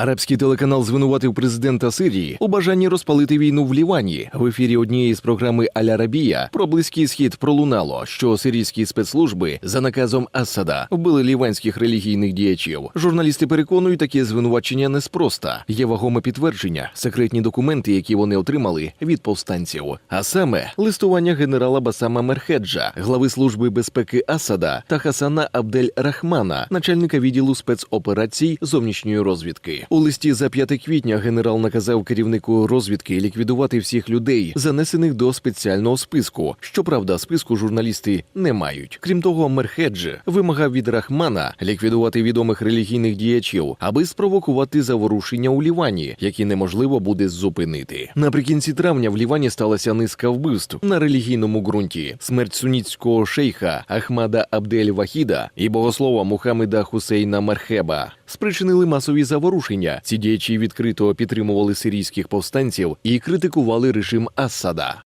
Арабський телеканал звинуватив президента Сирії у бажанні розпалити війну в Лівані. В ефірі однієї з програми Аль-Арабія про близький схід пролунало, що сирійські спецслужби за наказом Асада вбили ліванських релігійних діячів. Журналісти переконують, таке звинувачення неспроста. Є вагоме підтвердження, секретні документи, які вони отримали від повстанців. А саме листування генерала Басама Мерхеджа, глави служби безпеки Асада та Хасана Абдель Рахмана, начальника відділу спецоперацій зовнішньої розвідки. У листі за 5 квітня генерал наказав керівнику розвідки ліквідувати всіх людей, занесених до спеціального списку. Щоправда, списку журналісти не мають. Крім того, Мерхедж вимагав від Рахмана ліквідувати відомих релігійних діячів, аби спровокувати заворушення у Лівані, які неможливо буде зупинити. Наприкінці травня в Лівані сталася низка вбивств на релігійному ґрунті. Смерть сунітського шейха Ахмада Абдель Вахіда і богослова Мухаммеда Хусейна Мерхеба спричинили масові заворушення. Ці діячі відкрито підтримували сирійських повстанців і критикували режим Асада.